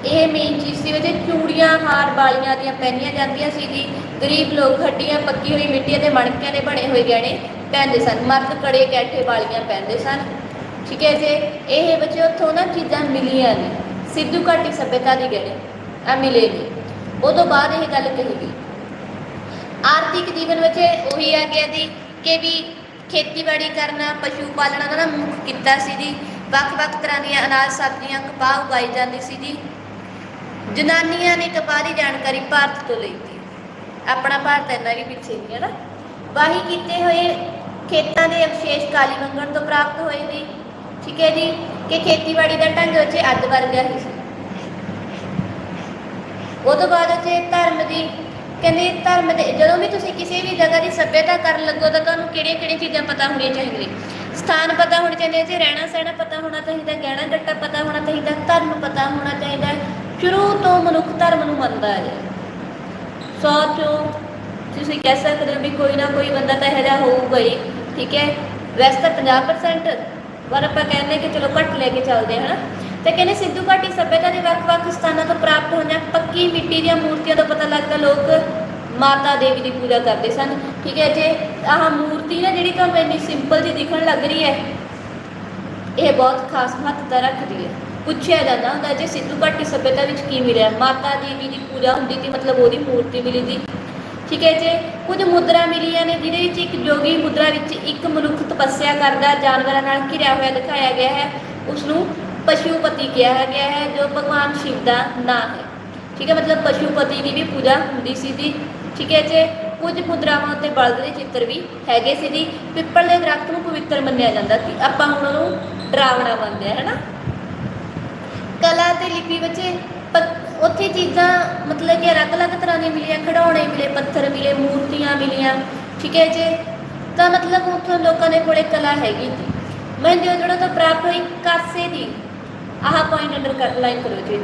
ਇਹ ਮੇਨ ਚੀਜ਼ ਸੀ ਵਿੱਚ ਚੂੜੀਆਂ, ਹਾਰ ਬਾਲੀਆਂ ਦੀਆਂ ਪਹਿਨੀਆਂ ਜਾਂਦੀਆਂ ਸੀ ਜੀ। ਗਰੀਬ ਲੋਕ ਹੱਡੀਆਂ ਪੱਕੀ ਹੋਈ ਮਿੱਟੀ ਦੇ ਮਣਕਿਆਂ ਦੇ ਬਣੇ ਹੋਏ ਗਹਿਣੇ ਪਹਿਨਦੇ ਸਨ। ਮਰਦ ਕੜੇ, ਕੈਠੇ ਬਾਲੀਆਂ ਪਹਿਨਦੇ ਸਨ। ਠੀਕ ਹੈ ਜੀ। ਇਹ ਬੱਚੇ ਉੱਥੋਂ ਨਾ ਚੀਜ਼ਾਂ ਮਿਲੀਆਂ ਨੇ ਸਿੱਧੂ ਘਾਟੀ ਸਭਿਅਤਾ ਦੀ ਗਹਿਣੇ। ਆ ਮਿਲੇ ਨੇ ਉਹ ਤੋਂ ਬਾਅਦ ਇਹ ਗੱਲ ਕਹੀ ਗਈ। ਆਰਥਿਕ ਜੀਵਨ ਵਿੱਚ ਉਹੀ ਆ ਗਿਆ ਜੀ ਕਿ ਵੀ ਖੇਤੀਬਾੜੀ ਕਰਨਾ, ਪਸ਼ੂ ਪਾਲਣਾ ਦਾ ਨਾ ਮੁੱਖ ਕਿੱਤਾ ਸੀ ਜੀ। ਵੱਖ-ਵੱਖ ਤਰ੍ਹਾਂ ਦੀਆਂ ਅਨਾਜ ਸਬਜ਼ੀਆਂ ਕਪਾਹ ਉਗਾਈ ਜਾਂਦੀ ਸੀ ਜੀ। ਜਨਾਨੀਆਂ ਨੇ ਕਪਾਹ ਦੀ ਜਾਣਕਾਰੀ ਭਾਰਤ ਤੋਂ ਲਈ ਸੀ ਆਪਣਾ ਭਾਰਤ ਇੰਨਾ ਵੀ ਪਿੱਛੇ ਨਹੀਂ ਹੈ ਨਾ। ਵਾਹੀ ਕੀਤੇ ਹੋਏ ਖੇਤਾਂ ਦੇ ਅਵਸ਼ੇਸ਼ ਕਾਲੀ ਮੰਗਣ ਤੋਂ ਪ੍ਰਾਪਤ ਹੋਏ ਨੇ। ਠੀਕ ਹੈ ਜੀ? ਕਿ ਖੇਤੀਬਾੜੀ ਦਾ ਢੰਗ ਵਿੱਚ ਅੱਧ ਵਰਗਾ ਹੀ ਸੀ। ਉਹ ਤੋਂ ਬਾਅਦ ਉੱਥੇ ਧਰਮ ਦੀ ਕਹਿੰਦੇ ਧਰਮ ਦੇ ਜਦੋਂ ਵੀ ਤੁਸੀਂ ਕਿਸੇ ਵੀ ਜਗ੍ਹਾ ਦੀ ਸੱਭਿਅਤਾ ਕਰਨ ਲੱਗੋ ਤਾਂ ਤੁਹਾਨੂੰ ਕਿਹੜੀਆਂ ਕਿਹੜੀਆਂ ਚੀਜ਼ਾਂ ਪਤਾ ਹੋਣੀਆਂ ਚਾਹੀਦੀਆਂ ਸਥਾਨ ਪਤਾ ਹੋਣਾ ਚਾਹੀਦਾ ਤੇ ਰਹਿਣਾ ਸਹਿਣਾ ਪਤਾ ਹੋਣਾ ਚਾਹੀਦਾ, ਗਹਿਣਾ ਗੱਟਾ ਪਤਾ ਹੋਣਾ ਚਾਹੀਦਾ, ਧਰਮ ਪਤਾ ਹੋਣਾ ਚਾਹੀਦਾ। ਸ਼ੁਰੂ ਤੋਂ ਮਨੁੱਖ ਧਰਮ ਨੂੰ ਮੰਨਦਾ ਹੈ। ਸੌ ਚੋਂ ਤੁਸੀਂ ਕਹਿ ਸਕਦੇ ਹੋ ਵੀ ਕੋਈ ਨਾ ਕੋਈ ਬੰਦਾ ਤਾਂ ਇਹੋ ਜਿਹਾ ਹੋਊਗਾ ਹੀ, ਠੀਕ ਹੈ? ਵੈਸੇ ਤਾਂ 50% ਪਰ ਆਪਾਂ ਕਹਿੰਦੇ ਕਿ ਚਲੋ ਘੱਟ ਲੈ ਕੇ ਚੱਲਦੇ ਹਾਂ, ਹਨਾ? ਤੇ ਕਹਿੰਦੇ ਸਿੱਧੂ ਘਾਟੀ ਸੱਭਿਅਤਾ ਦੇ ਵੱਖ-ਵੱਖ ਸਥਾਨਾਂ ਤੋਂ ਪ੍ਰਾਪਤ ਹੋਈਆਂ ਪੱਕੀ ਮਿੱਟੀ ਦੀਆਂ ਮੂਰਤੀਆਂ ਤੋਂ ਪਤਾ ਲੱਗਦਾ ਲੋਕ ਮਾਤਾ ਦੇਵੀ ਦੀ ਪੂਜਾ ਕਰਦੇ ਸਨ, ਠੀਕ ਹੈ? ਜੇ ਆਹ ਮੂਰਤੀ ਨਾ ਜਿਹੜੀ ਤੁਹਾਨੂੰ ਇੰਨੀ ਸਿੰਪਲ ਜੀ ਦਿਖਣ ਲੱਗ ਰਹੀ ਹੈ, ਇਹ ਬਹੁਤ ਖਾਸ ਮਹੱਤਤਾ ਰੱਖਦੀ ਹੈ। ਪੁੱਛਿਆ ਜਾਂਦਾ ਹੁੰਦਾ ਜੇ ਸਿੱਧੂ ਘਾਟੀ ਸੱਭਿਅਤਾ ਵਿੱਚ ਕੀ ਮਿਲਿਆ? ਮਾਤਾ ਦੇਵੀ ਦੀ ਪੂਜਾ ਹੁੰਦੀ ਸੀ, ਮਤਲਬ ਉਹਦੀ ਮੂਰਤੀ ਮਿਲੀ ਸੀ। ਠੀਕ ਹੈ ਜੀ? ਕੁਝ ਮੁਦਰਾ ਮਿਲੀਆਂ ਨੇ, ਜਿਹਦੇ ਵਿੱਚ ਇੱਕ ਜੋਗੀ ਮੁਦਰਾ ਵਿੱਚ ਇੱਕ ਮਨੁੱਖ ਤਪੱਸਿਆ ਕਰਦਾ, ਜਾਨਵਰਾਂ ਨਾਲ ਘਿਰਿਆ ਹੋਇਆ ਦਿਖਾਇਆ ਗਿਆ ਹੈ। ਉਸ ਨੂੰ ਪਸ਼ੂਪਤੀ ਕਿਹਾ ਗਿਆ ਹੈ, ਜੋ ਭਗਵਾਨ ਸ਼ਿਵ ਦਾ ਨਾਂ ਹੈ। ਠੀਕ ਹੈ, ਮਤਲਬ ਪਸ਼ੂਪਤੀ ਦੀ ਵੀ ਪੂਜਾ ਹੁੰਦੀ ਸੀ ਜੀ ਠੀਕ ਹੈ ਜੀ? ਕੁਝ ਮੁਦਰਾਵਾਂ ਉੱਤੇ ਬਲਦ ਦੇ ਚਿੱਤਰ ਵੀ ਹੈਗੇ ਸੀ ਜੀ ਪਿੱਪਲ ਦੇ ਦਰਖਤ ਨੂੰ ਪਵਿੱਤਰ ਮੰਨਿਆ ਜਾਂਦਾ ਸੀ। ਆਪਾਂ ਹੁਣ ਉਹਨੂੰ ਡਰਾਵਣਾ ਮੰਨਦੇ ਹਾਂ, ਹੈਨਾ? ਕਲਾ ਤੇ ਲਿਪੀ ਵਿੱਚ ਪ- ਉੱਥੇ ਚੀਜ਼ਾਂ ਮਤਲਬ ਕਿ ਅਲੱਗ-ਅਲੱਗ ਤਰ੍ਹਾਂ ਦੀਆਂ ਮਿਲੀਆਂ, ਖਿਡੌਣੇ ਮਿਲੇ, ਪੱਥਰ ਮਿਲੇ, ਮੂਰਤੀਆਂ ਮਿਲੀਆਂ, ਠੀਕ ਹੈ ਜੀ? ਤਾਂ ਮਤਲਬ ਉੱਥੋਂ ਲੋਕਾਂ ਦੇ ਕੋਲੇ ਕਲਾ ਹੈਗੀ ਸੀ ਮਹਿੰਜੋਦੜੋ ਤੋਂ ਪ੍ਰਾਪਤ ਹੋਈ ਕਾਸੇ ਦੀ, ਆਹ ਪੁਆਇੰਟ ਅੰਡਰ ਲਾਈਨ ਕਰੋ ਜੀ।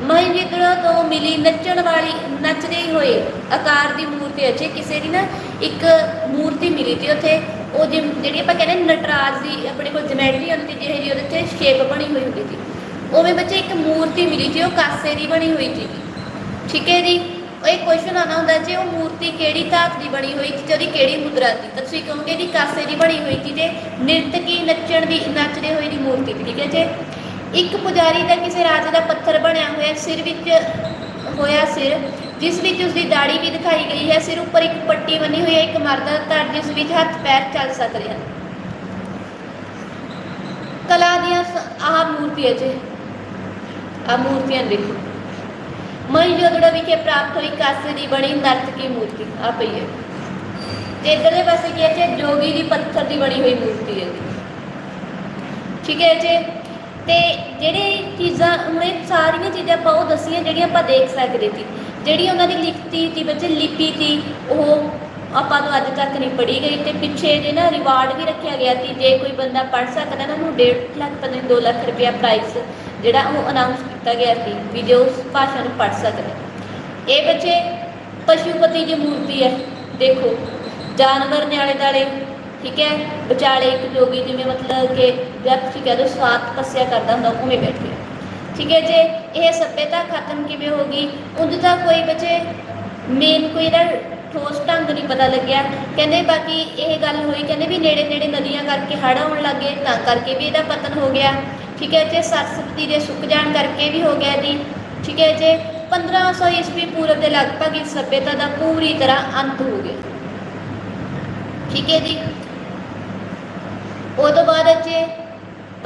ਮਹਿੰਜੋਦੜੋ ਤੋਂ ਮਿਲੀ ਨੱਚਣ ਵਾਲੀ, ਨੱਚਦੇ ਹੋਏ ਆਕਾਰ ਦੀ ਮੂਰਤੀ ਅੱਛੇ ਕਿਸੇ ਦੀ ਨਾ ਇੱਕ ਮੂਰਤੀ ਮਿਲੀ ਸੀ ਉੱਥੇ, ਉਹ ਜਿ- ਜਿਹੜੀ ਆਪਾਂ ਕਹਿੰਦੇ ਨਟਰਾਜ ਦੀ, ਆਪਣੇ ਕੋਲ ਜਮੈਟਰੀ ਹੁੰਦੀ ਸੀ ਜਿਹੇ ਜਿਹੀ, ਉਹਦੇ ਤੇ ਸ਼ੇਪ ਬਣੀ ਹੋਈ ਹੁੰਦੀ ਸੀ ਉਵੇਂ ਬੱਚੇ ਇੱਕ ਮੂਰਤੀ ਮਿਲੀ ਜੀ, ਉਹ ਕਾਸੇ ਦੀ ਬਣੀ ਹੋਈ ਸੀ ਠੀਕ ਹੈ ਜੀ? ਉਹ ਕੁਐਸਚਨ ਆਉਣਾ ਹੁੰਦਾ ਜੀ ਉਹ ਮੂਰਤੀ ਕਿਹੜੀ ਧਾਤ ਦੀ ਬਣੀ ਹੋਈ ਸੀ ਤੇ ਉਹਦੀ ਕਿਹੜੀ ਮੁਦਰਾ ਸੀ? ਤਾਂ ਤੁਸੀਂ ਕਹੋਗੇ ਦੀ ਕਾਸੇ ਦੀ ਬਣੀ ਹੋਈ ਸੀ ਤੇ ਨਿਰਤਕੀ ਨੱਚਣ ਦੀ, ਨੱਚਦੇ ਹੋਏ ਦੀ ਮੂਰਤੀ ਠੀਕ ਹੈ ਜੀ? ਇੱਕ ਪੁਜਾਰੀ ਦਾ ਕਿਸੇ ਰਾਜੇ ਦਾ ਪੱਥਰ ਬਣਿਆ ਹੋਇਆ, ਸਿਰ ਵਿੱਚ ਹੋਇਆ ਸਿਰ, ਜਿਸ ਵਿੱਚ ਉਸਦੀ ਦਾੜੀ ਵੀ ਦਿਖਾਈ ਗਈ ਹੈ। ਸਿਰ ਉੱਪਰ ਇੱਕ ਪੱਟੀ ਬਣੀ ਹੋਈ ਹੈ, ਇੱਕ ਮਰਦ ਦਾ ਧੜ, ਜਿਸ ਵਿੱਚ ਹੱਥ, ਪੈਰ ਚੱਲ ਸਕਦੇ ਹਨ। ਕਲਾ ਦੀਆਂ ਆਹ ਮੂਰਤੀ ਹੈ ਜੀ। ਆ ਮੂਰਤੀਆਂ ਦੇਖੋ। ਮਹਿਜੋਦੜਾ ਵਿਖੇ ਪ੍ਰਾਪਤ ਹੋਈ ਕਾਸੇ ਦੀ ਬਣੀ ਨਰਤਕੀ ਮੂਰਤੀ, ਆ ਪਈ ਹੈ। ਤੇ ਇਧਰਲੇ ਪਾਸੇ ਕੀ ਦੀ ਪੱਥਰ ਦੀ ਬਣੀ ਹੋਈ ਮੂਰਤੀ ਹੈ। ਠੀਕ ਹੈ ਜੀ? ਤੇ ਜਿਹੜੇ ਚੀਜ਼ਾਂ ਹੁਣ ਸਾਰੀਆਂ ਚੀਜ਼ਾਂ ਆਪਾਂ ਉਹ ਦਸੀਆਂ ਜਿਹੜੀਆਂ ਆਪਾਂ ਦੇਖ ਸਕਦੇ ਸੀ। ਜਿਹੜੀ ਉਹਨਾਂ ਦੀ ਲਿਖਤੀ ਸੀ ਬੱਚੇ ਲਿਪੀ ਸੀ, ਉਹ ਆਪਾਂ ਨੂੰ ਅੱਜ ਤੱਕ ਨਹੀਂ ਪੜ੍ਹੀ ਗਈ। ਤੇ ਪਿੱਛੇ ਜੇ ਨਾ ਰਿਵਾਰਡ ਵੀ ਰੱਖਿਆ ਗਿਆ ਸੀ, ਜੇ ਕੋਈ ਬੰਦਾ ਪੜ੍ਹ ਸਕਦਾ ਨਾ, ਉਹਨੂੰ 1.5 ਲੱਖ, ਪਤਾ ਨਹੀਂ 2 ਲੱਖ ਰੁਪਇਆ ਪ੍ਰਾਈਜ਼ ਜਿਹੜਾ ਉਹ ਅਨਾਉਂਸ ਕੀਤਾ ਗਿਆ ਸੀ ਵੀ ਜੋ ਉਸ ਭਾਸ਼ਾ ਨੂੰ ਪੜ੍ਹ ਸਕਣ ਇਹ ਬੱਚੇ ਪਸ਼ੂਪਤੀ ਦੀ ਮੂਰਤੀ ਹੈ। ਦੇਖੋ, ਜਾਨਵਰ ਨੇ ਆਲੇ ਦਾਲੇ ਠੀਕ ਹੈ? ਵਿਚਾਲੇ ਇੱਕ ਜੋਗੀ ਜਿਵੇਂ ਮਤਲਬ ਕਿ ਜਦ ਤੁਸੀਂ ਕਹਿ ਦੋ ਸਵਾਤ ਤਪੱਸਿਆ ਕਰਦਾ ਹੁੰਦਾ ਉਵੇਂ ਬੈਠੇ। ਠੀਕ ਹੈ ਜੇ ਇਹ ਸੱਭਿਅਤਾ ਖਤਮ ਕਿਵੇਂ ਹੋ ਗਈ? ਉਂਝ ਤਾਂ ਕੋਈ ਬੱਚੇ ਮੇਨ ਕੋਈ ਇਹਦਾ ਠੋਸ ਢੰਗ ਨਹੀਂ ਪਤਾ ਲੱਗਿਆ। ਕਹਿੰਦੇ ਬਾਕੀ ਇਹ ਗੱਲ ਹੋਈ, ਕਹਿੰਦੇ ਵੀ ਨੇੜੇ ਨੇੜੇ ਨਦੀਆਂ ਕਰਕੇ ਹੜ੍ਹ ਆਉਣ ਲੱਗੇ ਤਾਂ ਕਰਕੇ ਵੀ ਇਹਦਾ ਪਤਨ ਹੋ ਗਿਆ। ਠੀਕ ਹੈ ਜੇ ਸਰਸਵਤੀ ਦੇ ਸੁੱਕ ਜਾਣ ਕਰਕੇ ਵੀ ਹੋ ਗਿਆ ਜੀ। ਠੀਕ ਹੈ ਜੇ 1500 ਈਸਵੀ ਪੂਰਬ ਦੇ ਲਗਭਗ ਇਸ ਸੱਭਿਅਤਾ ਦਾ ਪੂਰੀ ਤਰ੍ਹਾਂ ਅੰਤ ਹੋ ਗਿਆ। ਠੀਕ ਹੈ ਜੀ। ਉਹ ਤੋਂ ਬਾਅਦ ਅੱਛੇ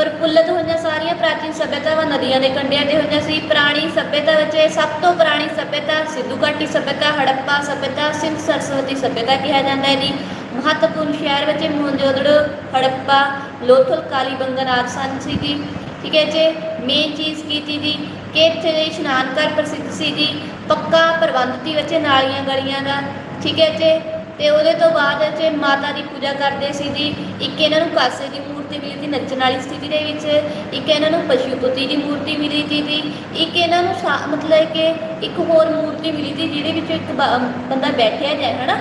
ਪ੍ਰਫੁੱਲਤ ਹੋਈਆਂ ਸਾਰੀਆਂ ਪ੍ਰਾਚੀਨ ਸੱਭਿਅਤਾਵਾਂ, ਨਦੀਆਂ ਦੇ ਕੰਢਿਆਂ ਤੇ ਹੋਈਆਂ ਸੀ। ਪੁਰਾਣੀ ਸੱਭਿਅਤਾ ਵਿੱਚ ਇਹ ਸਭ ਤੋਂ ਪੁਰਾਣੀ ਸੱਭਿਅਤਾ ਸਿੰਧੂ ਘਾਟੀ ਸੱਭਿਅਤਾ, ਹੜੱਪਾ ਸੱਭਿਅਤਾ ਸਿੰਧ ਸਰਸਵਤੀ ਸੱਭਿਅਤਾ ਕਿਹਾ ਜਾਂਦਾ ਹੈ ਜੀ। ਮਹੱਤਵਪੂਰਨ ਸ਼ਹਿਰ ਵਿੱਚ ਮੋਹਨਜੋਦੜੋ ਹੜੱਪਾ, ਲੋਥਲ ਕਾਲੀਬੰਗਨ ਆਦਿ ਸਨ ਸੀ ਠੀਕ ਹੈ ਜੀ ਮੇਨ ਚੀਜ਼ ਕੀ ਸੀ ਜੀ? ਕਿ ਇੱਥੇ ਦੇ ਇਸ਼ਨਾਨ ਘਰ ਪ੍ਰਸਿੱਧ ਸੀ ਜੀ। ਪੱਕਾ ਪ੍ਰਬੰਧ ਸੀ ਵਿੱਚ ਨਾਲੀਆਂ ਗਲੀਆਂ ਦਾ। ਠੀਕ ਹੈ ਜੀ ਤੇ ਉਹਦੇ ਤੋਂ ਬਾਅਦ ਚ ਮਾਤਾ ਦੀ ਪੂਜਾ ਕਰਦੇ ਸੀ ਜੀ ਇੱਕ ਇਹਨਾਂ ਨੂੰ ਕਾਸੇ ਦੀ ਮੂਰਤੀ ਮਿਲੀ ਸੀ, ਨੱਚਣ ਵਾਲੀ ਸਥਿਤੀ ਦੇ ਵਿੱਚ। ਇੱਕ ਇਹਨਾਂ ਨੂੰ ਪਸ਼ੂਪਤੀ ਦੀ ਮੂਰਤੀ ਮਿਲੀ ਸੀ ਜੀ ਇੱਕ ਇਹਨਾਂ ਨੂੰ ਸਾ- ਮਤਲਬ ਕਿ ਇੱਕ ਹੋਰ ਮੂਰਤੀ ਮਿਲੀ ਸੀ, ਜਿਹਦੇ ਵਿੱਚ ਇੱਕ ਬ- ਬੰਦਾ ਬੈਠਿਆ ਜਾਏ ਹਨਾ?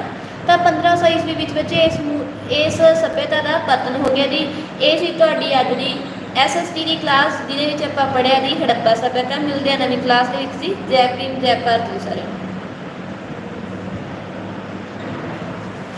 ਤਾਂ 1500 ਈਸਵੀ ਵਿੱਚ ਵਿੱਚ ਇਸ ਮੂ- ਇਸ ਸੱਭਿਅਤਾ ਦਾ ਪਤਨ ਹੋ ਗਿਆ ਜੀ। ਇਹ ਸੀ ਤੁਹਾਡੀ ਅੱਜ ਦੀ ਐਸਐਸਟੀ ਦੀ ਕਲਾਸ, ਜਿਹਦੇ ਵਿੱਚ ਆਪਾਂ ਪੜ੍ਹਿਆ ਜੀ, ਹੜੱਪਾ ਸੱਭਿਅਤਾ। ਮਿਲਦੇ ਆ ਨਵੀਂ ਕਲਾਸ ਦੇ ਵਿੱਚ ਜੀ। ਜੈ ਭੀਮ, ਜੈ ਭਾਰਤ ਜੀ ਸਾਰਿਆਂ ਨੂੰ।